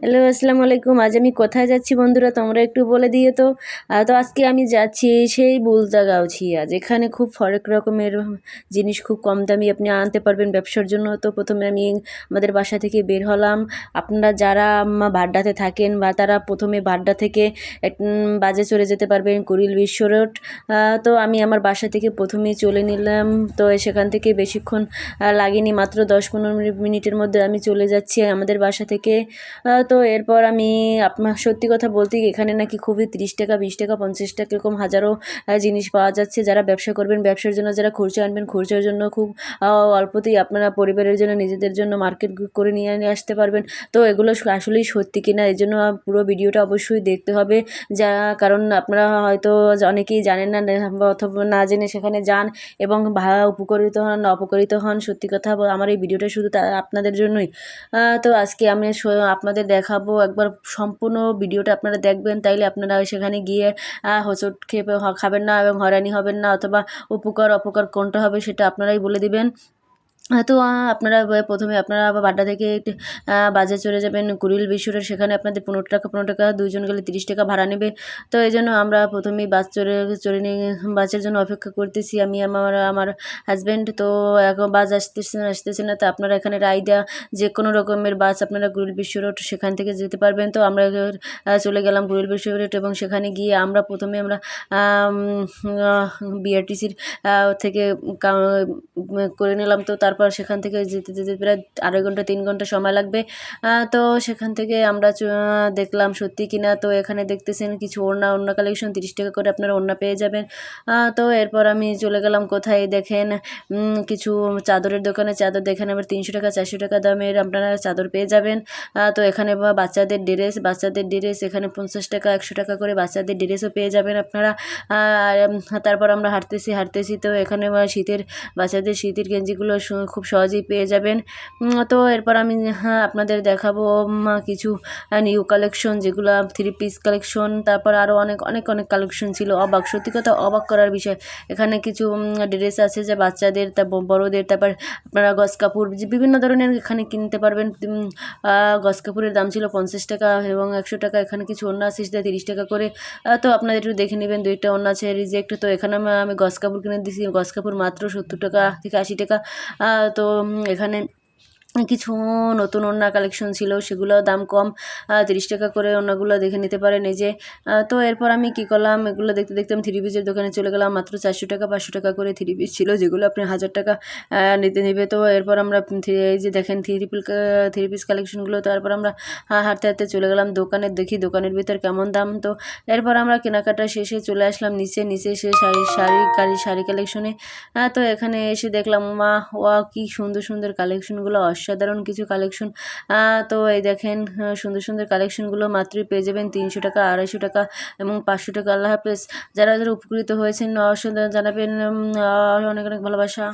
Hello আসসালামু আলাইকুম। আজ আমি কোথায় যাচ্ছি বন্ধুরা তোমরা একটু বলে দিয়ে তো। তো আজকে আমি যাচ্ছি সেই বুলদা গাউছিয়া যেখানে খুব হরেক রকমের জিনিস খুব কম দামি আপনি আনতে পারবেন ব্যবসার জন্য। তো প্রথমে আমি আমাদের বাসা থেকে বের হলাম। আপনারা যারা উম, বাড্ডাতে থাকেন বা তারা প্রথমে বাড্ডা থেকে বাজে চলে যেতে পারবেন কুড়িল বিশ্ব রোড। তো আমি আমার বাসা থেকে প্রথমেই চলে নিলাম। তো সেখান থেকে বেশিক্ষণ লাগেনি। মাত্র দশ পনেরো মিনিট- মিনিটের মধ্যে আমি চলে যাচ্ছি আমাদের বাসা থেকে। তো এরপর আমি আপনার সত্যি কথা বলতে এখানে নাকি খুবই তিরিশ টাকা, বিশ টাকা, পঞ্চাশ টাকা এরকম হাজারো জিনিস পাওয়া যাচ্ছে। যারা ব্যবসা করবেন, ব্যবসার জন্য যারা খুরচা আনবেন, খরচার জন্য খুব অল্পতেই আপনারা পরিবারের জন্য নিজেদের জন্য মার্কেট করে নিয়ে আসতে পারবেন। তো এগুলো আসলেই সত্যি কিনা এই জন্য পুরো ভিডিওটা অবশ্যই দেখতে হবে। যা, কারণ আপনারা হয়তো অনেকেই জানেন না অথবা না জেনে সেখানে যান এবং উপকারিত হন অপকারিত হন। সত্যি কথা আমার এই ভিডিওটা শুধু আপনাদের জন্যই। তো আজকে আমি আপনাদের দেখাবো। একবার সম্পূর্ণ ভিডিওটা আপনারা দেখবেন, তাইলে আপনারা সেখানে গিয়ে হোঁচট খেয়ে খাবেন না এবং হয়রানি হবেন না, অথবা উপকার অপকার কোনটা হবে সেটা আপনারাই বলে দিবেন। তো আপনারা প্রথমে আপনারা আবার বাড্ডা থেকে বাজে চলে যাবেন কুড়িল বিশ্বরের সেখানে আপনাদের পনেরো টাকা পনেরো টাকা, দুইজন গেলে তিরিশ টাকা ভাড়া নেবে। তো, এই জন্য আমরা প্রথমেই বাস চড়ে চড়ে নিয়ে, বাসের জন্য অপেক্ষা করতেছি আমি, আমার আমার হাজব্যান্ড তো, এখন বাস আসতেছে না আসতেছে না, তো আপনারা এখানে রায়দা যে কোনো রকমের বাস আপনারা কুড়িল বিশ্ব রোড সেখান থেকে যেতে পারবেন। তো, আমরা চলে গেলাম কুড়িল বিশ্ব রোড এবং সেখানে গিয়ে আমরা প্রথমে আমরা বিআরটিসির থেকে করে নিলাম। তো, তারপর সেখান থেকে যেতে যেতে প্রায় আড়াই ঘণ্টা, তিন ঘণ্টা সময় লাগবে। তো সেখান থেকে আমরা দেখলাম সত্যি কিনা। তো এখানে দেখতেছেন কিছু ওড়না ওড়না কালেকশন তিরিশ টাকা করে আপনারা ওড়না পেয়ে যাবেন। তো এরপর আমি চলে গেলাম কোথায়? দেখেন কিছু চাদরের দোকানে। চাদর দেখেন আবার তিনশো টাকা, চারশো টাকা দামের আপনারা চাদর পেয়ে যাবেন। তো এখানে বাচ্চাদের ড্রেস বাচ্চাদের ড্রেস, এখানে পঞ্চাশ টাকা, একশো টাকা করে বাচ্চাদের ড্রেসও পেয়ে যাবেন আপনারা। তারপর আমরা হাঁটতেছি হাঁটতেছি। তো এখানে শীতের, বাচ্চাদের শীতের গেঞ্জিগুলো খুব সহজেই পেয়ে যাবেন। তো এরপর আমি হ্যাঁ আপনাদের দেখাবো কিছু নিউ কালেকশন যেগুলো থ্রি পিস কালেকশন তারপর আরও অনেক অনেক অনেক কালেকশন ছিল। অবাক, সত্যি কথা অবাক করার বিষয়। এখানে কিছু ড্রেস আছে যে বাচ্চাদের তারপর বড়োদের, তারপর আপনারা গস যে বিভিন্ন ধরনের এখানে কিনতে পারবেন। গস কাপড়ের দাম ছিল পঞ্চাশ টাকা এবং একশো টাকা। এখানে কিছু অন্য আছে সেটা তিরিশ টাকা করে। তো আপনাদের একটু দেখে নেবেন, দুইটা অন্য আছে রিজেক্ট তো এখানে আমি গস কাপড় কিনে দিয়েছি গস কাপড় মাত্র সত্তর টাকা থেকে আশি টাকা। তো এখানে কিছু নতুন ওড়না কালেকশন ছিল সেগুলো দাম কম তিরিশ টাকা করে ওড়নাগুলো দেখে নিতে পারেন এই যে। তো এরপর আমি কী করলাম, এগুলো দেখতে দেখতে আমি থ্রি পিসের দোকানে চলে গেলাম, মাত্র চারশো টাকা, পাঁচশো টাকা করে থ্রি পিস ছিল, যেগুলো আপনি হাজার টাকা নিতে নেবে। তো এরপর আমরা এই যে দেখেন থ্রি পিল থ্রি পিস কালেকশনগুলো তারপর আমরা হাঁটতে হাঁটতে চলে গেলাম দোকানে, দেখি দোকানের ভিতর কেমন দাম। তো এরপর আমরা কেনাকাটা শেষে চলে আসলাম নিচে নিচে এসে শাড়ি শাড়ি, কারি, শাড়ি কালেকশনে তো এখানে এসে দেখলাম মা ওয়া কি সুন্দর সুন্দর কালেকশনগুলো অসাধারণ কিছু কালেকশন তো এই দেখেন সুন্দর সুন্দর কালেকশনগুলো মাত্রই পেয়ে যাবেন তিনশো টাকা, আড়াইশো টাকা এবং পাঁচশো টাকা। আল্লাহ হাফেজ। যারা যারা উপকৃত হয়েছেন, অসাধারণ জানাবেন। অনেক অনেক ভালোবাসা।